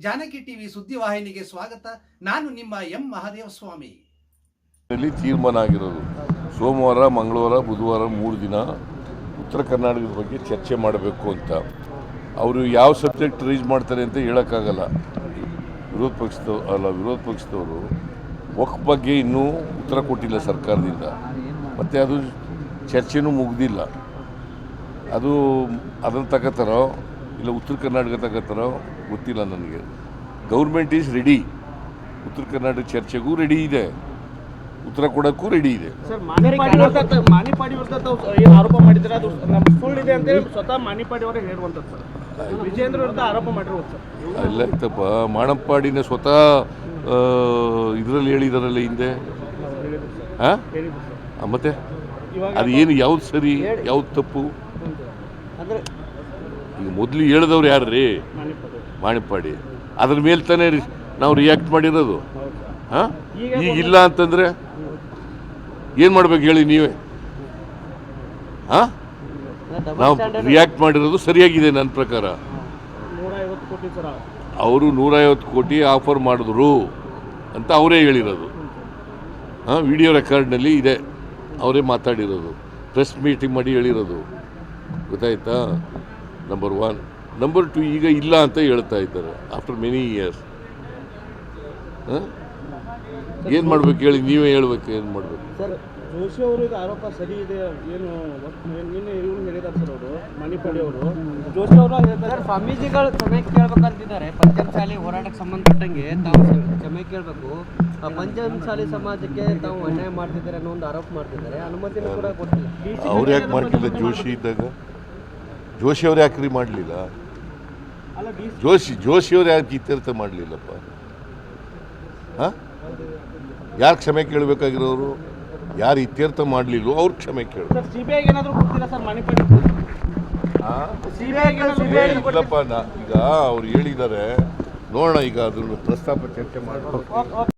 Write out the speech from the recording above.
Janaki TV ಸುದ್ದಿವಾಹಿನಿಗೆ ಸ್ವಾಗತ. ನಾನು ನಿಮ್ಮ ಎಂ. ಮಹಾದೇವ ಸ್ವಾಮಿ. ತೀರ್ಮಾನ ಆಗಿರೋದು ಸೋಮವಾರ, ಮಂಗಳವಾರ, ಬುಧವಾರ ಮೂರು ದಿನ ಉತ್ತರ ಕರ್ನಾಟಕದ ಬಗ್ಗೆ ಚರ್ಚೆ ಮಾಡಬೇಕು ಅಂತ. ಅವರು ಯಾವ ಸಬ್ಜೆಕ್ಟ್ ರೈಸ್ ಮಾಡ್ತಾರೆ ಅಂತ ಹೇಳೋಕ್ಕಾಗಲ್ಲ. ವಿರೋಧ ಪಕ್ಷದವ್ರು ಅಲ್ಲ, ವಿರೋಧ ಪಕ್ಷದವರು ಒಕ್ ಬಗ್ಗೆ ಇನ್ನೂ ಉತ್ತರ ಕೊಟ್ಟಿಲ್ಲ ಸರ್ಕಾರದಿಂದ. ಮತ್ತು ಅದು ಚರ್ಚೆನೂ ಮುಗ್ದಿಲ್ಲ. ಅದು ಅದನ್ನು ತಗೋತಾರೋ, ಇಲ್ಲ ಉತ್ತರ ಕರ್ನಾಟಕ ತಗೋತಾರೋ ಗೊತ್ತಿಲ್ಲ ನನಗೆ. ಗೌರ್ಮೆಂಟ್ ಈಸ್ ರೆಡಿ ಉತ್ತರ ಕರ್ನಾಟಕ ಚರ್ಚೆಗೂ ರೆಡಿ ಇದೆ. ಉತ್ತರ ಕೊಡೋಕ್ಕೂ ರೆಡಿ ಇದೆ. ಸರ್ ಮಾನಿಪಾಡಿ ಮಾನಿಪಾಡಿ ವಿರುದ್ಧ ತಾವು ಏನು ಆರೋಪ ಮಾಡಿದ್ರೆ ಅದು ನಮ್ಮ ಸುಳ್ಳಿದೆ ಅಂತ ಹೇಳಿ ಸ್ವತಃ ಮಾನಿಪಾಡಿ ಅವರೇ ಹೇಳುವಂಥದ್ದು ಸರ್. ವಿಜೇಂದ್ರ ವಿರುದ್ಧ ಆರೋಪ ಮಾಡಿರೋದು ಸರ್. ಇಲ್ಲ ಆಯ್ತಪ್ಪ ಮಾಣಪ್ಪಾಡಿನ ಸ್ವತಃ ಇದರಲ್ಲಿ ಹೇಳಿದಾರಲ್ಲ ಹಿಂದೆ? ಹಾಂ? ಮತ್ತೆ? ಅದು ಏನು ಯಾವ್ದು ಸರಿ ಯಾವ್ದು ತಪ್ಪು? ಅಂದ್ರೆ ಈಗ ಮೊದಲು ಹೇಳಿದವ್ರು ಯಾರು ಮಾಣಿಪ್ಪಾಡಿ ಅದ್ರ ಮೇಲೆ ತಾನೇ ನಾವು ರಿಯಾಕ್ಟ್ ಮಾಡಿರೋದು. ಹಾಂ? ಈಗ ಇಲ್ಲ ಅಂತಂದ್ರೆ ಏನು ಮಾಡ್ಬೇಕು ಹೇಳಿ ನೀವೇ? ಹಾಂ? ನಾವು ರಿಯಾಕ್ಟ್ ಮಾಡಿರೋದು ಸರಿಯಾಗಿದೆ ನನ್ನ ಪ್ರಕಾರ. ನೂರ ಐವತ್ತು ಕೋಟಿ ಸರ್ ಅವರು ನೂರೈವತ್ತು ಕೋಟಿ ಆಫರ್ ಮಾಡಿದ್ರು ಅಂತ ಅವರೇ ಹೇಳಿರೋದು. ಹಾಂ ವಿಡಿಯೋ ರೆಕಾರ್ಡ್ನಲ್ಲಿ ಇದೆ. ಅವರೇ ಮಾತಾಡಿರೋದು. ಪ್ರೆಸ್ ಮೀಟಿಂಗ್ ಮಾಡಿ ಹೇಳಿರೋದು. ಗೊತ್ತಾಯ್ತಾ? ನಂಬರ್ ಒನ್ ನಂಬರ್ ಟು ಈಗ ಇಲ್ಲ ಅಂತ ಹೇಳ್ತಾ ಇದ್ದಾರೆ ಆಫ್ಟರ್ ಮೆನಿ ಇಯರ್ಸ್ ಹಾಂ? ಏನು ಮಾಡ್ಬೇಕು ಹೇಳಿ? ನೀವೇ ಹೇಳ್ಬೇಕು ಏನು ಮಾಡಬೇಕು? ಸರ್ ಜೋಶಿ ಅವರು ಈಗ ಆರೋಪ ಸರಿ ಇದೆ ಏನು ನಿನ್ನೆ ಇವ್ರು ಹೇಳಿದಾರೆ ಸರ್ ಅವರು ಮಣಿಪಾಡಿ ಅವರು. ಜೋಶಿ ಅವರು ಹೇಳ್ತಾರೆ? ಸರ್ ಸ್ವಾಮೀಜಿಗಳು ಕ್ಷಮೆ ಕೇಳ್ಬೇಕಂತಿದ್ದಾರೆ. ಪಂಚಮಸಾಲಿ ಹೋರಾಟಕ್ಕೆ ಸಂಬಂಧಪಟ್ಟಂಗೆ ತಾವು ಕ್ಷ- ಕ್ಷಮೆ ಕೇಳಬೇಕು. ಪಂಚಮಸಾಲಿ ಸಮಾಜಕ್ಕೆ ತಾವು ಅನ್ಯಾಯ ಮಾಡ್ತಿದ್ದಾರೆ ಅನ್ನೋ ಒಂದು ಆರೋಪ ಮಾಡ್ತಿದ್ದಾರೆ. ಅನುಮತಿನೂ ಕೂಡ ಕೊಟ್ಟಿಲ್ಲ. ಅವ್ರು ಯಾಕೆ ಮಾಡ್ಲಿಲ್ಲ ಜೋಶಿ ಇದ್ದಾಗ? ಜೋಶಿ ಅವ್ರು ಯಾಕೆ ರೀ ಮಾಡಲಿಲ್ಲ? ಜೋಶಿ ಜೋಶಿಯವ್ರು ಯಾಕೆ ಇತ್ಯರ್ಥ ಮಾಡಲಿಲ್ಲಪ್ಪ? ಹಾಂ? ಯಾರು ಕ್ಷಮೆ ಕೇಳಬೇಕಾಗಿರೋರು? ಯಾರು ಇತ್ಯರ್ಥ ಮಾಡಲಿಲ್ಲ ಅವ್ರು ಕ್ಷಮೆ ಕೇಳು ಇಲ್ಲಪ್ಪ ನಾ ಈಗ ಅವ್ರು ಹೇಳಿದ್ದಾರೆ ನೋಡೋಣ ಈಗ ಅದನ್ನು ಪ್ರಸ್ತಾಪ ಚರ್ಚೆ ಮಾಡೋಣ